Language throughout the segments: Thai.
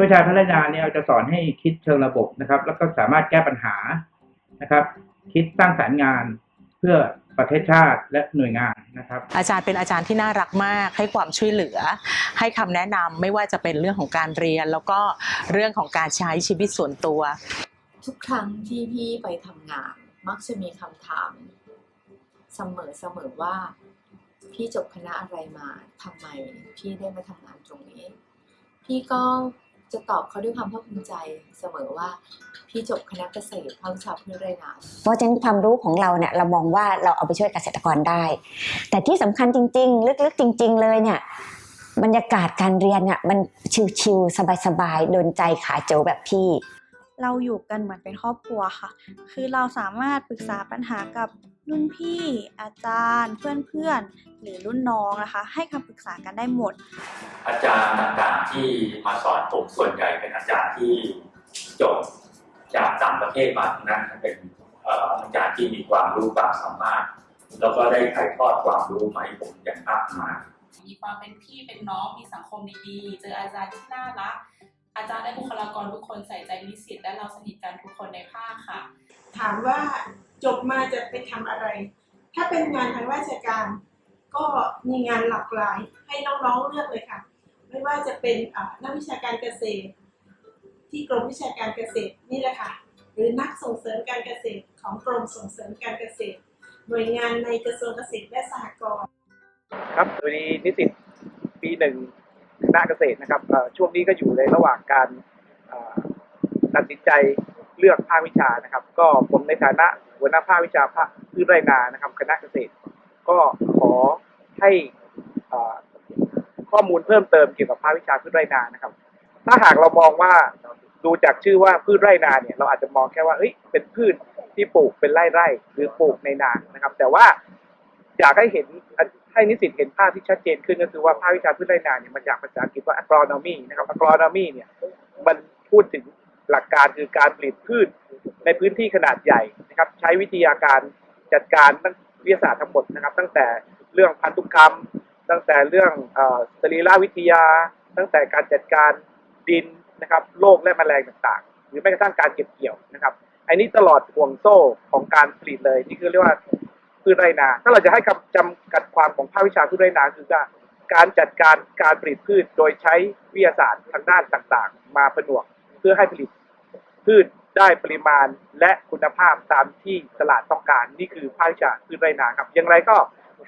วิชาพระราชาเนี่ยเราจะสอนให้คิดเชิงระบบนะครับ แล้วก็สามารถแก้ปัญหานะครับ คิดสร้างสรรค์งานเพื่อประเทศชาติและหน่วยงานนะครับ อาจารย์เป็นอาจารย์ที่น่ารักมาก ให้ความช่วยเหลือ ให้คำแนะนำไม่ว่าจะเป็นเรื่องของการเรียน แล้วก็เรื่องของการใช้ชีวิตส่วนตัว ทุกครั้งที่พี่ไปทำงาน มักจะมีคำถามเสมอเสมอว่า พี่จบคณะอะไรมาทำไมพี่ได้มาทำงานตรงนี้ พี่ก็ จะตอบเขาด้วยความภาคภูมิใจเสมอว่า พี่จบคณะเกษตรภาควิชาพืชไร่นาเพราะฉะนั้นความรู้ของเราเนี่ยเรามองว่าเราเอาไปช่วยเกษตรกรได้ แต่ที่สำคัญจริง ๆ ลึกๆ จริง ๆ เลยเนี่ยบรรยากาศการเรียนเนี่ยมันชิลๆสบายๆโดนใจขาโจแบบพี่ เราอยู่กันเหมือนเป็นครอบครัวค่ะ คือเราสามารถปรึกษาปัญหากับ รุ่นพี่อาจารย์เพื่อนๆ หรือรุ่นน้องนะคะ ให้คำปรึกษากันได้หมด อาจารย์ต่างๆที่มาสอนผมส่วนใหญ่เป็นอาจารย์ที่จบจากต่างประเทศมาทั้งนั้นเป็นเอ่ออาจารย์ที่มีความรู้ความสามารถ แล้วก็ได้ถ่ายทอดความรู้มาให้ผมอย่างมากมายมีความเป็นพี่เป็นน้องมีสังคมดีๆ เจออาจารย์ที่น่ารัก อาจารย์และบุคลากรทุกคนใส่ใจนิสิตและเราสนิทกันทุกคนในภาคค่ะ ถามว่าจบมาจะไปทำอะไร ถ้าเป็นงานทางราชการ ก็มีงานหลากหลายให้น้องๆเลือกเลยค่ะ ไม่ว่าจะเป็นอ่านักวิชาการเกษตร ที่กรมวิชาการเกษตรนี่แหละค่ะ หรือนักส่งเสริมการเกษตรของกรมส่งเสริมการเกษตร หน่วยงานในกระทรวงเกษตรและสหกรณ์ครับสวัสดีนิสิตปีหนึ่งค ณะเกษตรนะครับช่วงนี้ก็อยู่ในระหว่างการตัดสินใจเลือกภาควิชานะครับ ก็ผมในฐานะหัวหน้าภาควิชาภาคพืชไร่นานะครับ คณะเกษตร ก็ขอให้ข้อมูลเพิ่มเติมเกี่ยวกับภาควิชาพืชไร่นานะครับ ถ้าหากเรามองว่าดูจากชื่อว่าพืชไร่นาเนี่ยเราอาจจะมองแค่ว่าเฮ้ยเป็นพืชที่ปลูกเป็นไร่ไร่หรือปลูกในนานะครับ แต่ว่า อยากให้เห็นให้นิสิตเห็นภาพที่ชัดเจนขึ้นก็คือว่าภาควิชาพืชไร่นาเนี่ยมาจากภาษาอังกฤษว่า agronomy นะครับ agronomy เนี่ยมันพูดถึงหลักการคือการผลิตพืชในพื้นที่ขนาดใหญ่นะครับ ใช้วิทยาการจัดการตั้งวิทยาศาสตร์ทั้งหมดนะครับ ตั้งแต่เรื่องพันธุกรรม ตั้งแต่เรื่องเอ่อสรีรวิทยา ตั้งแต่การจัดการดินนะครับโรคและแมลงต่างๆ หรือแม้กระทั่งการเก็บเกี่ยวนะครับอันนี้ตลอดห่วงโซ่ของการผลิตเลยนี่คือเรียกว่า พืชไร่นา ถ้าเราจะให้คำจำกัดความของภาควิชาพืชไร่นาคือว่าการจัดการการผลิตพืชโดยใช้วิทยาศาสตร์ทางด้านต่างๆ มาผนวกเพื่อให้ผลิตพืชได้ปริมาณและคุณภาพตามที่ตลาดต้องการนี่คือภาควิชาพืชไร่นาครับ อย่างไรก็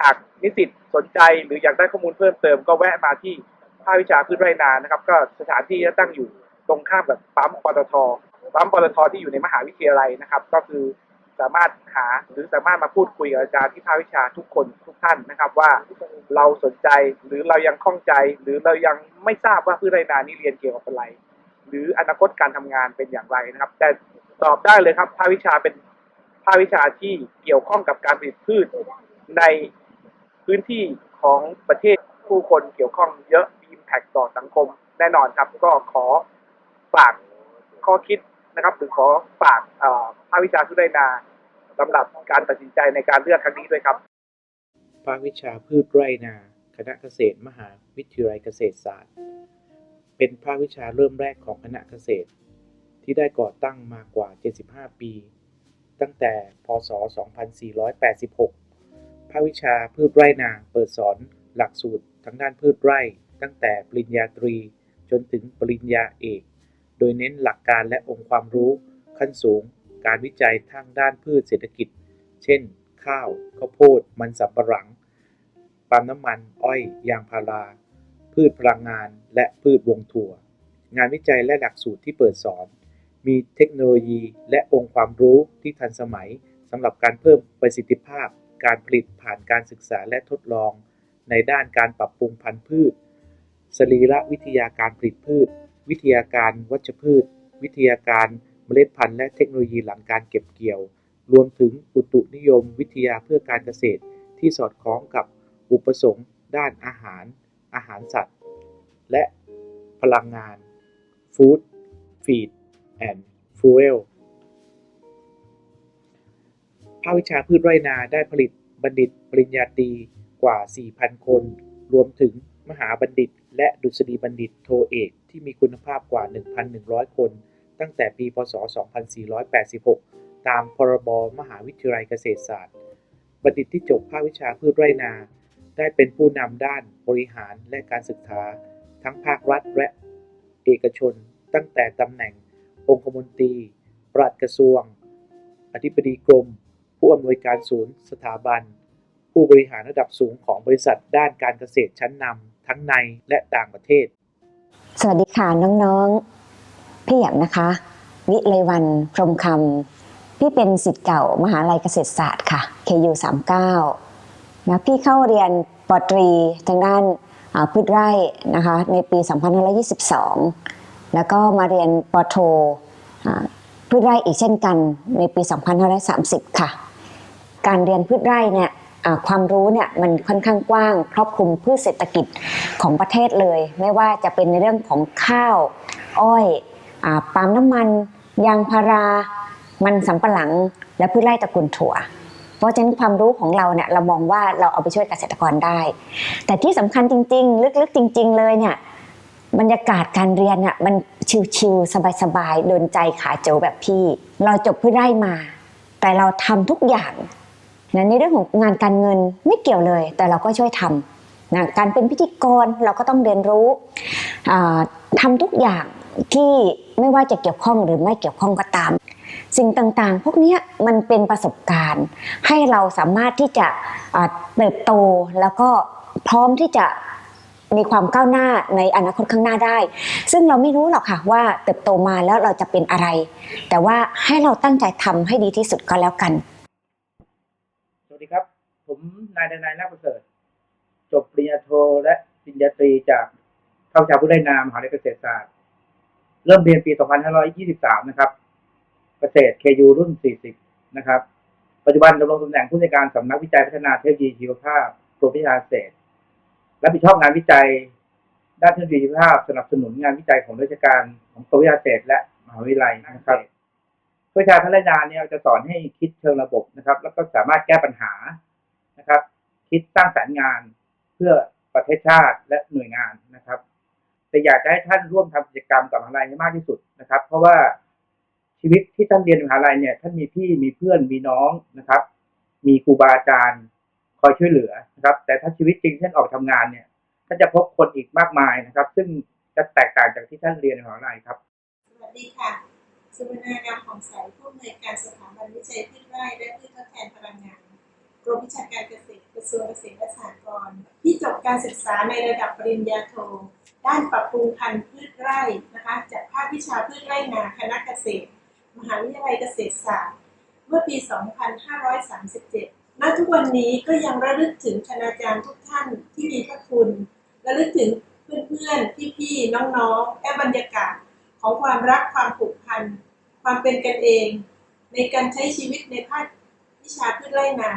หากนิสิตสนใจหรืออยากได้ข้อมูลเพิ่มเติมก็แวะมาที่ภาควิชาพืชไร่นานะครับ ก็สถานที่จะตั้งอยู่ตรงข้ามกับปั๊มปตทปั๊มปตทที่อยู่ในมหาวิทยาลัยนะครับ ก็คือ สามารถหาหรือสามารถมาพูดคุยกับอาจารย์ที่ภาควิชาทุกคนทุกท่านนะครับว่าเราสนใจหรือเรายังข้องใจ หรือเรายังไม่ทราบว่าพืชไร่นานี่เรียนเกี่ยวกับอะไร หรืออนาคตการทำงานเป็นอย่างไรนะครับ แต่ตอบได้เลยครับภาควิชาเป็นภาควิชาที่เกี่ยวข้องกับการผลิตพืชในพื้นที่ของประเทศผู้คนเกี่ยวข้องเยอะมีอิมแพคต่อสังคมแน่นอนครับ ก็ขอฝากข้อคิด นะครับหรือขอฝากภาควิชาทุเรนาสำหรับการตัดสินใจในการเลือกครั้งนี้ด้วยครับ ภาควิชาพืชไรนา คณะเกษตรมหาวิทยาลัยเกษตรศาสตร์ เป็นภาควิชาเริ่มแรกของคณะเกษตร ที่ได้ก่อตั้งมากว่า 75 ปี ตั้งแต่ พศ 2486 ภาควิชาพืชไรนาเปิดสอนหลักสูตรทางด้านพืชไร่ ตั้งแต่ปริญญาตรีจนถึงปริญญาเอก โดยเน้นหลักการและองค์ความรู้ขั้นสูง การวิจัยทางด้านพืชเศรษฐกิจ เช่น ข้าว ข้าวโพด มันสำปะหลัง ปาล์มน้ำมัน อ้อย ยางพารา พืชพลังงาน และพืชวงถั่ว งานวิจัยและหลักสูตรที่เปิดสอน มีเทคโนโลยีและองค์ความรู้ที่ทันสมัยสำหรับการเพิ่มประสิทธิภาพ การผลิตผ่านการศึกษาและทดลอง ในด้านการปรับปรุงพันธุ์พืช สรีระวิทยาการผลิตพืช วิทยาการวัชพืช วิทยาการเมล็ดพันธุ์และเทคโนโลยีหลังการเก็บเกี่ยว รวมถึงอุตุนิยมวิทยาเพื่อการเกษตร ที่สอดคล้องกับอุปสงค์ด้านอาหาร อาหารสัตว์ และพลังงาน Food Feed and Fuel ภาควิชาพืชไร่นาได้ผลิตบัณฑิตปริญญาตรีกว่า 4,000 คน รวมถึงมหาบัณฑิต และดุษฎีบัณฑิตโทเอกที่มีคุณภาพกว่า 1,100 คน ตั้งแต่ปี พศ 2486 ตามพรบมหาวิทยาลัยเกษตรศาสตร์ บัณฑิตที่จบภาควิชาพืชไร่นา ได้เป็นผู้นำด้านบริหารและการศึกษา ทั้งภาครัฐและเอกชน ตั้งแต่ตำแหน่ง องคมนตรี ปลัดกระทรวง อธิบดีกรม ผู้อำนวยการศูนย์ สถาบัน ผู้บริหารระดับสูงของบริษัทด้านการเกษตรชั้นนำทั้งในและต่างประเทศ สวัสดีค่ะน้องๆ พี่แหยมนะคะ วิไลวันพรมคำพี่เป็นสิทธิ์เก่ามหาลัยเกษตรศาสตร์ค่ะ KU 39นะพี่เข้าเรียนปตรีทางด้านพืชไร่นะคะในปี 2522 แล้วก็มาเรียนปโทพืชไร่อีกเช่นกันในปี 2530 ค่ะ การเรียนพืชไร่เนี่ย ความรู้เนี่ยมันค่อนข้างกว้าง ครอบคลุมพืชเศรษฐกิจของประเทศเลย ไม่ว่าจะเป็นในเรื่องของข้าว อ้อยอปาล์มน้ำมัน ยางพารา มันสำปะหลัง และพืชไร่ตระกูลถั่ว เพราะฉะนั้นความรู้ของเราเนี่ยเรามองว่าเราเอาไปช่วยเกษตรกรได้ แต่ที่สำคัญจริง ๆ ลึกๆ จริง ๆ เลยเนี่ยบรรยากาศการเรียนเนี่ยมันชิลๆสบายๆโดนใจขาโจแบบพี่ เราจบพืชไร่มา แต่เราทำทุกอย่าง นะในเรื่องของงานการเงินไม่เกี่ยวเลย แต่เราก็ช่วยทำนะการเป็นพิธีกรเราก็ต้องเรียนรู้ทำทุกอย่างที่ไม่ว่าจะเกี่ยวข้องหรือไม่เกี่ยวข้องก็ตาม สิ่งต่างๆ พวกนี้มันเป็นประสบการณ์ ให้เราสามารถที่จะเติบโตแล้วก็พร้อมที่จะมีความก้าวหน้าในอนาคตข้างหน้าได้ ซึ่งเราไม่รู้หรอกค่ะว่าเติบโตมาแล้วเราจะเป็นอะไร แต่ว่าให้เราตั้งใจทำให้ดีที่สุดก็แล้วกัน วัสดีครับ ผมนายดนายนาคประเสริฐ จบปริญญาโทและปริญญาตรีจากเข้าวิชาผู้ได้นามมหาวิทยาลัยเกษตรศาสตร์ เริ่มเรียนปี 2523 นะครับ เกษตร KU รุ่น 40 นะครับ ปัจจุบันดำรงตำแหน่งผู้ในการสำนักวิจัยพัฒนาเทคโนโลยีชีวภาพกรมวิทยาเกษตรรับผิดชอบงานวิจัย ด้านเทคโนโลยีชีวภาพ สนับสนุนงานวิจัยของราชการของกรมวิทยาเกษตรและมหาวิทยาลัยนะครับ วิชาพัฒนาเนี่ยจะสอนให้คิดเชิงระบบนะครับ แล้วก็สามารถแก้ปัญหานะครับ คิดสร้างสรรค์งานเพื่อประเทศชาติและหน่วยงานนะครับแต่อยากจะให้ท่านร่วมทำกิจกรรมกับมหาลัยให้มากที่สุดนะครับ เพราะว่าชีวิตที่ท่านเรียนมหาลัยเนี่ย ท่านมีพี่มีเพื่อนมีน้องนะครับ มีครูบาอาจารย์คอยช่วยเหลือนะครับ แต่ถ้าชีวิตจริงท่านออกทำงานเนี่ยท่านจะพบคนอีกมากมายนะครับ ซึ่งจะแตกต่างจากที่ท่านเรียนในมหาลัยครับสวัสดีค่ะ สุวรรณางามของใสผู้อำนวยการสถาบันวิจัยพืชไร่และพืชทดแทนพลังงานกรมวิชาการเกษตรกระทรวงเกษตรและสหกรณ์ที่จบการศึกษาในระดับปริญญาโท ด้านปรับปรุงพันธุ์พืชไร่นะคะจากภาควิชาพืชไร่นาคณะเกษตร มหาวิทยาลัยเกษตรศาสตร์ เมื่อปี 2537 ณ ทุกวันนี้ก็ยังระลึกถึงคณาจารย์ทุกท่านที่มีพระคุณระลึกถึงเพื่อนๆ พี่ๆ น้องๆ และบรรยากาศของความรักความผูกพัน ความเป็นกันเอง ในการใช้ชีวิตในภาควิชาพืชไร่นา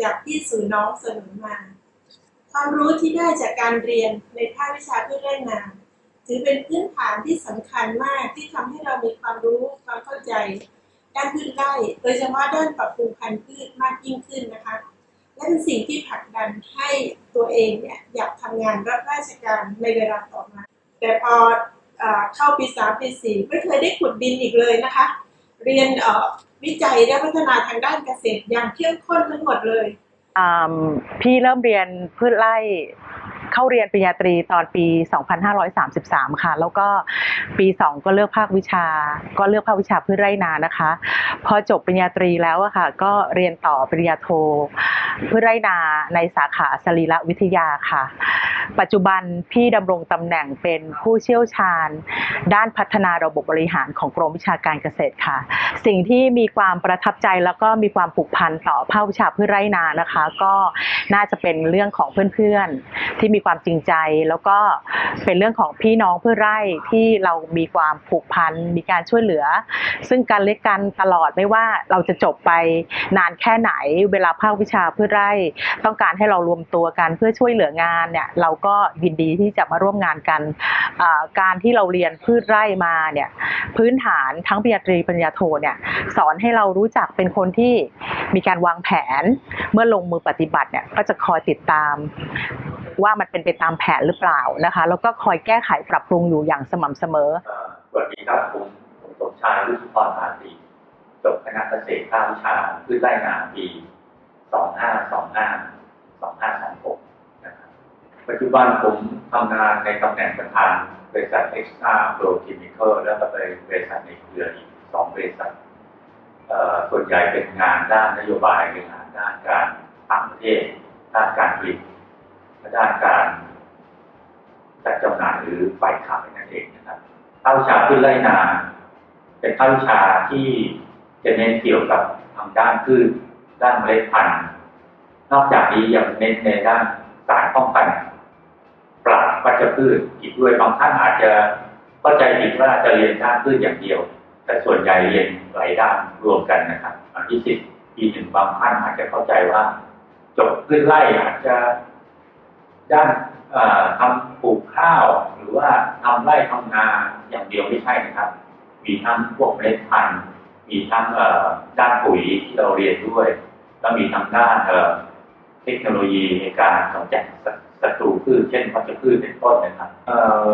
จากพี่สู่น้องเสมอมา ความรู้ที่ได้จากการเรียนในภาควิชาพืชไร่นาถือเป็นพื้นฐานที่สำคัญมากที่ทำให้เรามีความรู้ความเข้าใจ ด้านพืชไร่โดยเฉพาะด้านปรับปรุงพันธุ์พืชมากยิ่งขึ้นนะคะ และเป็นสิ่งที่ผลักดันให้ตัวเองเนี่ยอยากทำงานรับราชการในเวลาต่อมา แต่พอ เข้าปีสามปีสี่ไม่เคยได้ขุดดินอีกเลยนะคะ เรียนวิจัยและพัฒนาทางด้านเกษตรอย่างเข้มข้นทั้งหมดเลยพี่เริ่มเรียนพืชไร่ เข้าเรียนปริญญาตรีตอนปี 2533 ค่ะ แล้วก็ปี 2 ก็เลือกภาควิชา ก็เลือกภาควิชาพืชไร่นานะคะ พอจบปริญญาตรีแล้วอะค่ะ ก็เรียนต่อปริญญาโทพืชไร่นาในสาขาสรีรวิทยาค่ะ ปัจจุบันพี่ดำรงตำแหน่งเป็นผู้เชี่ยวชาญ ด้านพัฒนาระบบบริหารของกรมวิชาการเกษตรค่ะ สิ่งที่มีความประทับใจแล้วก็มีความผูกพันต่อภาควิชาพืชไร่นานะคะ ก็น่าจะเป็นเรื่องของเพื่อนๆที่มีความจริงใจ แล้วก็เป็นเรื่องของพี่น้องพืชไร่ที่เรามีความผูกพันมีการช่วยเหลือ ซึ่งกันและกันตลอดไม่ว่าเราจะจบไปนานแค่ไหนเวลาภาควิชาพืชไร่ ต้องการให้เรารวมตัวกันเพื่อช่วยเหลืองานเนี่ยเราก็ยินดีที่จะมาร่วมงานกัน การที่เราเรียนพืชไร่มาเนี่ยพื้นฐานทั้งปริญญาตรีปริญญาโทเนี่ยสอนให้เรารู้จักเป็นคนที่มีการวางแผน เมื่อลงมือปฏิบัติเนี่ยก็จะคอยติดตาม ว่ามันเป็นไปตามแผนหรือเปล่านะคะ แล้วก็คอยแก้ไขปรับปรุงอยู่อย่างสม่ำเสมอสวัสดีครับผมผมสมชายรุจิพรมาตีจบคณะเกษตรภาควิชาพืชไร่นาปี2525 2526นะครับปัจจุบันผมทำงานในตำแหน่งประธานบริษัท Extra Agrochemical แล้วก็เป็นบริษัทในเครืออีกสองบริษัทเอ่อส่วนใหญ่เป็นงานด้านนโยบายเป็นงานด้านการต่างประเทศด้านการผลิต ด้านการจัดจำหน่ายหรือฝ่ายขายนั่นเองนะครับภาควิชาพืชไร่นาเป็นภาควิชาที่จะเน้นเกี่ยวกับทางด้านพืชด้านเมล็ดพันธุ์ นอกจากนี้ยังเน้นในด้านสารป้องกันปราบวัชพืชอีกด้วยบางท่านอาจจะเข้าใจผิดว่าจะเรียนด้านพืชอย่างเดียว แต่ส่วนใหญ่เรียนหลายด้านรวมกันนะครับอันที่สิบปีหนึ่งบางท่านอาจจะเข้าใจว่า จบพืชไร่อาจจะ ด้านทำปลูกข้าว หรือว่าทำไร่ทำนาอย่างเดียวไม่ใช่นะครับ มีทั้งพวกเมล็ดพันธุ์มีทั้งด้านปุ๋ยที่เราเรียนด้วย แล้วมีทั้งด้านเทคโนโลยีในการกำจัดศัศัตรูพืชเช่นวัชพืชเป็นต้นนะครับ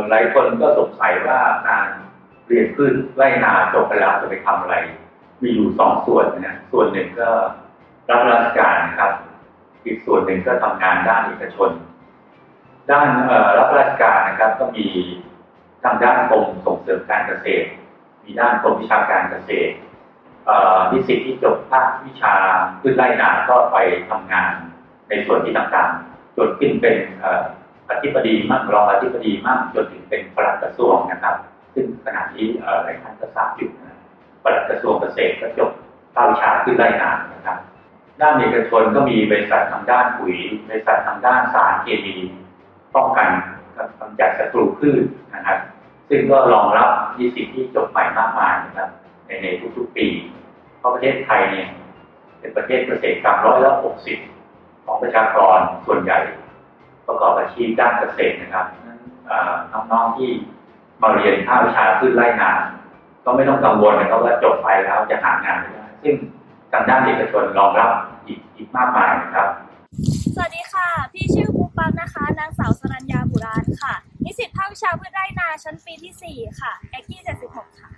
หลายคนก็สงสัยว่าการเรียนพืชไร่นาจบไปแล้วจะไปทำอะไร มีอยู่สองส่วนนะส่วนหนึ่งก็รับราชการนะครับ อีกส่วนหนึ่งก็ทำงานด้านเอกชน ด้านรับราชการนะครับก็มีทางด้านกรมส่งเสริมการเกษตร มีด้านกรมวิชาการเกษตรเอ่อนิสิตที่จบภาควิชาพืชไร่นาก็ไปทำงานในส่วนที่ต่างๆ จนขึ้นเป็นอธิบดีมั่งรองอธิบดีมั่งจนถึงเป็นปลัดกระทรวงนะครับ ซึ่งขณะนี้หลายท่านก็ทราบอยู่นะปลัดกระทรวงเกษตรก็จบภาควิชาพืชไร่นานะครับ ด้านเอกชนก็มีบริษัททางด้านปุ๋ยบริษัททางด้านสารเคมี ป้องกันกำจัดศัตรูพืชนะครับ ซึ่งก็รองรับนิสิตที่จบใหม่มากมายนะครับในในทุกๆปี เพราะประเทศไทยเนี่ยเป็นประเทศเกษตรกรรมร้อยละหกสิบของประชากรส่วนใหญ่ ประกอบอาชีพด้านเกษตรนะครับนั้นเอ่อน้องๆที่มาเรียนภาควิชาพืชไร่นาก็ไม่ต้องกังวลนะครับว่าจบไปแล้วจะหางานไม่ได้ซึ่งทางด้านเอกชนรองรับอีกอีกมากมายนะครับ สวัสดี ปังนะคะ นางสาวสรัญญาบุราณค่ะ นิสิตภาควิชาพืชไร่นาชั้นปีที่ 4 ค่ะ แอคกี้76 ค่ะ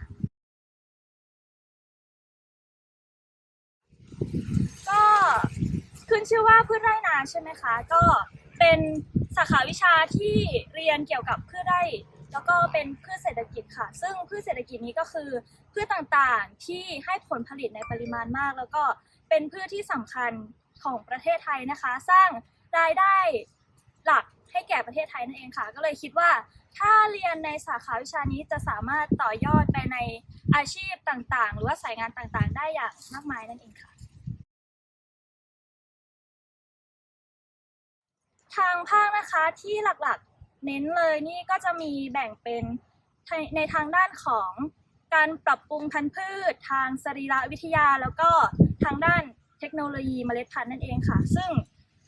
ก็ขึ้นชื่อว่าพืชไร่นาใช่ไหมคะ ก็เป็นสาขาวิชาที่เรียนเกี่ยวกับพืชไร่แล้วก็เป็นพืชเศรษฐกิจค่ะ ซึ่งพืชเศรษฐกิจนี้ก็คือพืชต่างๆที่ให้ผลผลิตในปริมาณมาก แล้วก็เป็นพืชที่สำคัญของประเทศไทยนะคะ สร้างรายได้ หลักให้แก่ประเทศไทยนั่นเองค่ะ ก็เลยคิดว่าถ้าเรียนในสาขาวิชานี้จะสามารถต่อยอดไปในอาชีพต่างๆ หรือว่าสายงานต่างๆ ได้อย่างมากมายนั่นเองค่ะ ทางภาคนะคะที่หลักๆ เน้นเลยนี่ก็จะมีแบ่งเป็นในทางด้านของการปรับปรุงพันธุ์พืช ทางสรีรวิทยา แล้วก็ทางด้านเทคโนโลยีเมล็ดพันธุ์นั่นเองค่ะ ซึ่ง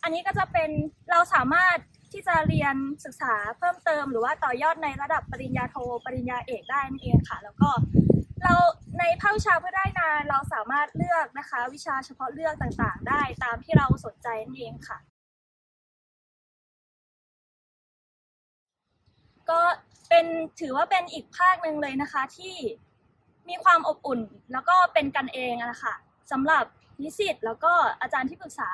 อันนี้ก็จะเป็นเราสามารถที่จะเรียนศึกษาเพิ่มเติม หรือว่าต่อยอดในระดับปริญญาโท ปริญญาเอกได้นั่นเองค่ะ แล้วก็เราในภาควิชาเพื่อได้นานเราสามารถเลือกนะคะ วิชาเฉพาะเลือกต่างๆ ได้ตามที่เราสนใจนั่นเองค่ะ ก็เป็นถือว่าเป็นอีกภาคหนึ่งเลยนะคะที่มีความอบอุ่นแล้วก็เป็นกันเองนะคะสำหรับนิสิตแล้วก็อาจารย์ที่ปรึกษา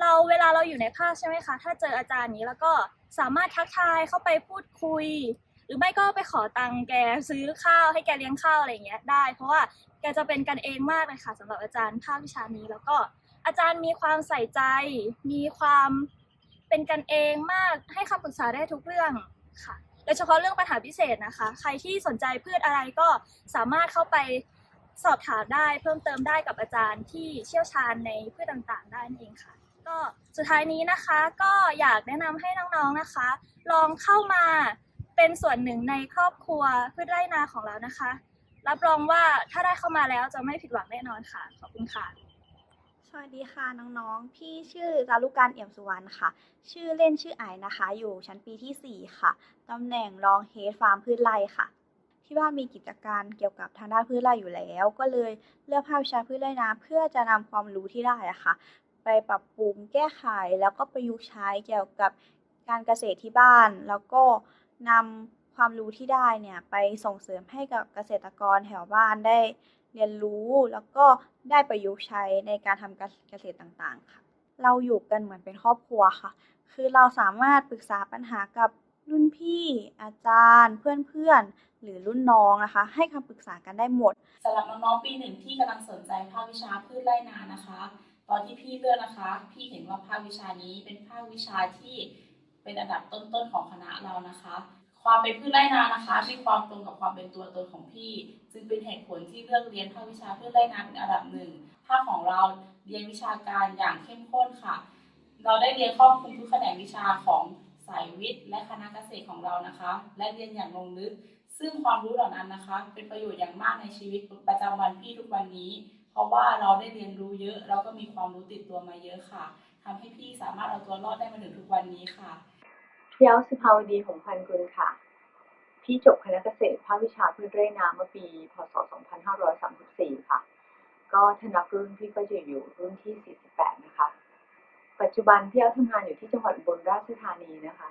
เราเวลาเราอยู่ในภาคใช่ไหมคะ ถ้าเจออาจารย์นี้แล้วก็สามารถทักทายเข้าไปพูดคุย หรือไม่ก็ไปขอตังค์แกซื้อข้าวให้แกเลี้ยงข้าวอะไรอย่างเงี้ยได้ เพราะว่าแกจะเป็นกันเองมากเลยค่ะสำหรับอาจารย์ภาควิชานี้แล้วก็อาจารย์มีความใส่ใจ มีความเป็นกันเองมากให้คำปรึกษาได้ทุกเรื่องค่ะโดยเฉพาะเรื่องปัญหาพิเศษนะคะ ใครที่สนใจพืชอะไรก็สามารถเข้าไปสอบถามได้เพิ่มเติมได้กับอาจารย์ที่เชี่ยวชาญในพืชต่างๆ ได้นั่นเองค่ะ ก็สุดท้ายนี้นะคะก็อยากแนะนำให้น้องๆนะคะ ลองเข้ามาเป็นส่วนหนึ่งในครอบครัวพืชไร่นาของเรานะคะ รับรองว่าถ้าได้เข้ามาแล้วจะไม่ผิดหวังแน่นอนค่ะ ขอบคุณค่ะ สวัสดีค่ะน้องๆ พี่ชื่อจารุการเอี่ยมสุวรรณค่ะ ชื่อเล่นชื่อไอนะคะ อยู่ชั้นปีที่ 4 ค่ะ ตำแหน่งรองเฮดฟาร์มพืชไร่ค่ะ ที่บ้านมีกิจการเกี่ยวกับทางด้านพืชไร่อยู่แล้ว ก็เลยเลือกภาควิชาพืชไร่นาเพื่อจะนำความรู้ที่ได้อะค่ะ ไปปรับปรุงแก้ไขแล้วก็ประยุกต์ใช้เกี่ยวกับการเกษตรที่บ้าน แล้วก็นำความรู้ที่ได้เนี่ยไปส่งเสริมให้กับเกษตรกรแถวบ้านได้เรียนรู้แล้วก็ได้ประยุกต์ใช้ในการทำการเกษตรต่างๆค่ะ เราอยู่กันเหมือนเป็นครอบครัวค่ะ คือเราสามารถปรึกษาปัญหากับรุ่นพี่อาจารย์ เพื่อนๆ หรือรุ่นน้องนะคะ ให้คำปรึกษากันได้หมดสำหรับน้องๆปีหนึ่งที่กำลังสนใจภาควิชาพืชไร่นานะคะ อนที่พี่เลือกนะคะ พี่เห็นว่าภาควิชานี้เป็นภาควิชาที่เป็นอันดับต้นๆของคณะเรานะคะ ความเป็นพืชไร่นานะคะ มีความตรงกับความเป็นตัวตนของพี่ จึงเป็นเหตุผลที่เลือกเรียนภาควิชาพืชไร่นาเป็นอันดับหนึ่งภาคของเราเรียนวิชาการอย่างเข้มข้นค่ะ เราได้เรียนครอบคลุมทุกแขนงวิชาของสายวิทย์ และคณะเกษตรของเรานะคะ และเรียนอย่างลงลึก ซึ่งความรู้เหล่านั้นนะคะ เป็นประโยชน์อย่างมากในชีวิตประจำวันพี่ทุกวันนี้ เพราะว่าเราได้เรียนรู้เยอะ เราก็มีความรู้ติดตัวมาเยอะค่ะทำให้พี่สามารถเอาตัวรอดได้มาถึงทุกวันนี้ค่ะเที่ยวสุภาวดีหงพันกุลค่ะ พี่จบคณะเกษตรภาควิชาพืชไร่นาเมื่อปี พศ 2534 ค่ะ ก็ถ้านับรุ่นพี่ก็จะอยู่รุ่นที่ 48 นะคะ ปัจจุบันพี่เอาทำงานอยู่ที่จังหวัดอุบลราชธานีนะคะ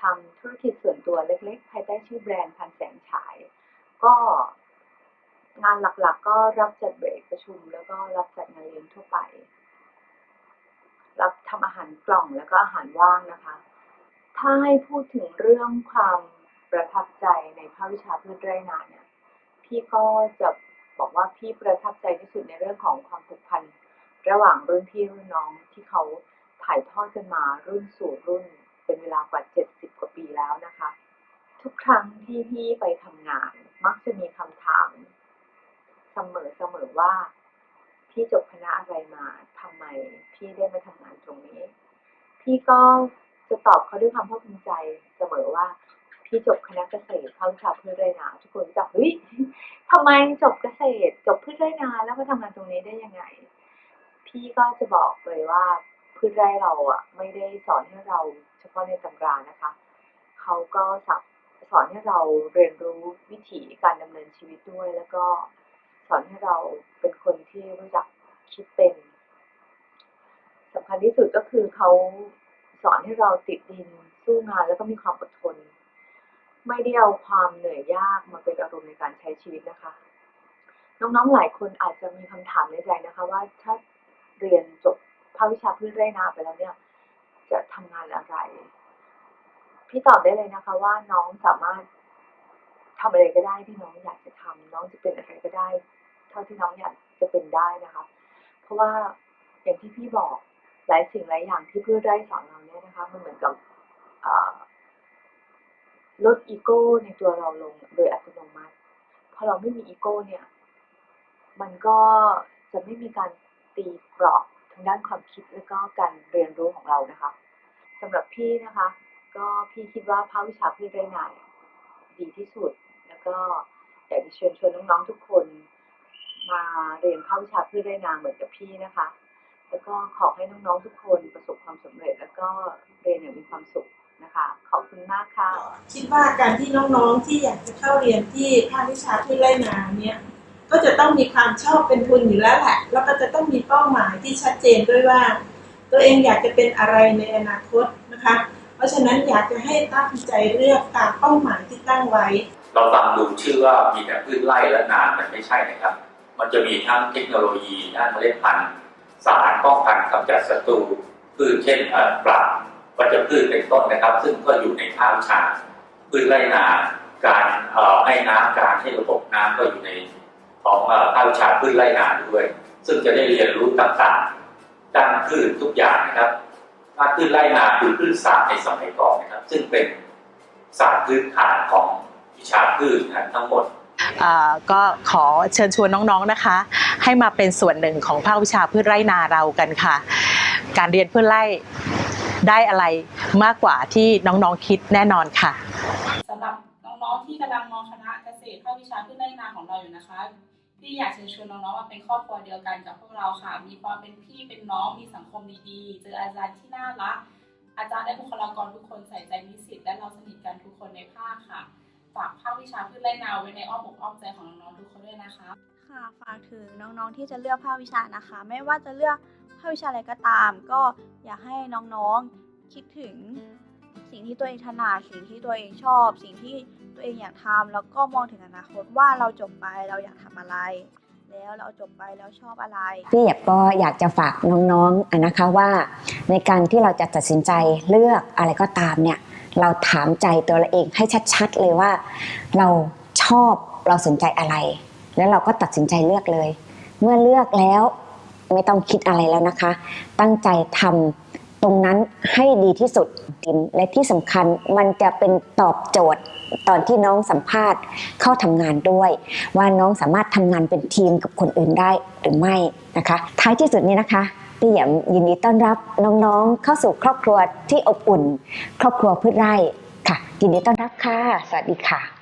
ทำธุรกิจส่วนตัวเล็กๆ ภายใต้ชื่อแบรนด์พันแสงฉาย ก็ งานหลักๆ ก็รับจัดเบรกประชุม แล้วก็รับจัดงานเลี้ยงทั่วไป รับทำอาหารกล่องแล้วก็อาหารว่างนะคะ ถ้าให้พูดถึงเรื่องความประทับใจในภาควิชาพืชไร่นาเนี่ยพี่ก็จะบอกว่าพี่ประทับใจที่สุดในเรื่องของความผูกพันระหว่างรุ่นพี่รุ่นน้องที่เขาถ่ายทอดกันมารุ่นสู่รุ่น เป็นเวลากว่า 70 กว่าปีแล้วนะคะ ทุกครั้งที่พี่ไปทำงาน มักจะมีคำถาม เสมอเสมอว่า พี่จบคณะอะไรมาทำไมพี่ได้มาทำงานตรงนี้ พี่ก็จะตอบเขาด้วยความภาคภูมิใจเสมอว่า พี่จบคณะเกษตรภาควิชาพืชไร่นาทุกคนจะเฮ้ยทำไมจบเกษตร จบพืชไร่นาแล้วมาทำงานตรงนี้ได้ยังไง พี่ก็จะบอกเลยว่าพืชไร่เราอะ ไม่ได้สอนให้เราเฉพาะในตำรานะคะเขาก็สับสอนให้เราเรียนรู้วิถีการดำเนินชีวิตด้วยแล้วก็ สอนให้เราเป็นคนที่รู้จักคิดเป็นสำคัญที่สุดก็คือเขาสอนให้เราติดดินสู้งานแล้วก็มีความอดทน ไม่ได้เอาความเหนื่อยยากมาเป็นอารมณ์ในการใช้ชีวิตนะคะ น้องๆหลายคนอาจจะมีคำถามในใจนะคะ ว่าถ้าเรียนจบภาควิชาพืชไร่นาไปแล้วเนี่ย จะทำงานอะไร พี่ตอบได้เลยนะคะว่าน้องสามารถทำอะไรก็ได้ที่น้องอยากจะทำน้องจะเป็นอะไรก็ได้ ท่าที่น้องอยากจะเป็นได้นะคะ เพราะว่าอย่างที่พี่บอกหลายสิ่งหลายอย่างที่เพืชไร่สอนเราเนี่ยนะคะมันเหมือนกับลดอีโก้ในตัวเราลงโดยอัตโนมัติพอเราไม่มีอีโก้เนี่ย มันก็จะไม่มีการตีกรอบทางด้านความคิดแล้วก็การเรียนรู้ของเรานะคะสำหรับพี่นะคะ ก็พี่คิดว่าภาควิชาพืชไร่นาเนี่ยดีที่สุด แล้วก็อยากจะเชิญชวนน้องๆทุกคน เรียนภาควิชาพืชไร่นาเหมือนกับพี่นะคะ แล้วก็ขอให้น้องๆทุกคนประสบความสำเร็จ แล้วก็เรียนอย่างมีความสุขนะคะ ขอบคุณมากค่ะ คิดว่าการที่น้องๆที่อยากจะเข้าเรียนที่ภาควิชาพืชไร่นาเนี่ยก็จะต้องมีความชอบเป็นทุนอยู่แล้วแหละ แล้วก็จะต้องมีเป้าหมายที่ชัดเจนด้วยว่า ตัวเองอยากจะเป็นอะไรในอนาคตนะคะ เพราะฉะนั้นอยากจะให้ตั้งใจเลือกตามเป้าหมายที่ตั้งไว้ เราฟังดูชื่อว่ามีแต่พืชไร่และนามันไม่ใช่นะครับ มันจะมีทั้งเทคโนโลยีด้านเมล็ดพันธุ์สารป้องกันกำจัดศัตรูพืชเช่นปลาวัชพืชเป็นต้นนะครับ ซึ่งก็อยู่ในภาควิชาพืชไร่นาการให้น้ำการให้ระบบน้ำก็อยู่ในของเอ่อภาควิชาพืชไร่นาด้วย ซึ่งจะได้เรียนรู้ต่างๆด้านพืชทุกอย่างนะครับภาคพืชไร่นาคือพืชศาสตร์ในสมัยก่อนนะครับ ซึ่งเป็นศาสตร์พื้นฐานของวิชาพืชทั้งหมด ก็ขอเชิญชวนน้องๆนะคะ ให้มาเป็นส่วนหนึ่งของภาควิชาพืชไร่นาเรากันค่ะ การเรียนพืชไร่ได้อะไรมากกว่าที่น้องๆคิดแน่นอนค่ะสำหรับน้องๆที่กำลังมองคณะเกษตรภาควิชาพืชไร่นาของเราอยู่นะคะพี่อยากเชิญชวนน้องๆมาเป็นครอบครัวเดียวกันกับพวกเราค่ะ มีความเป็นพี่เป็นน้องมีสังคมดีๆเจออาจารย์ที่น่ารักอาจารย์และบุคลากรทุกคนใส่ใจนิสิตและเราสนิทกันทุกคนในภาคค่ะ ฝากภาควิชาพืชไร่นาไว้ในอ้อมอกอ้อมใจของน้องๆทุกคนด้วยนะคะ ค่ะ ฝากถึงน้องๆที่จะเลือกภาควิชานะคะ ไม่ว่าจะเลือกภาควิชาอะไรก็ตาม ก็อยากให้น้องๆคิดถึงสิ่งที่ตัวเองถนัดสิ่งที่ตัวเองชอบ สิ่งที่ตัวเองอยากทำแล้วก็มองถึงอนาคตว่าเราจบไปเราอยากทำอะไร แล้วเราจบไปแล้วชอบอะไรพี่เหยียบก็อยากจะฝากน้องๆอะนะคะว่า ในการที่เราจะตัดสินใจเลือกอะไรก็ตามเนี่ย เราถามใจตัวเราเองให้ชัดๆเลยว่า เราชอบเราสนใจอะไร แล้วเราก็ตัดสินใจเลือกเลย เมื่อเลือกแล้วไม่ต้องคิดอะไรแล้วนะคะ ตั้งใจทำตรงนั้นให้ดีที่สุดและที่สำคัญมันจะเป็นตอบโจทย์ตอนที่น้องสัมภาษณ์เข้าทำงานด้วย ว่าน้องสามารถทำงานเป็นทีมกับคนอื่นได้หรือไม่นะคะ ท้ายที่สุดนี้นะคะ พี่หยมยินดีต้อนรับน้องๆ เข้าสู่ครอบครัวที่อบอุ่น ครอบครัวพืชไร่ค่ะ ยินดีต้อนรับค่ะ สวัสดีค่ะ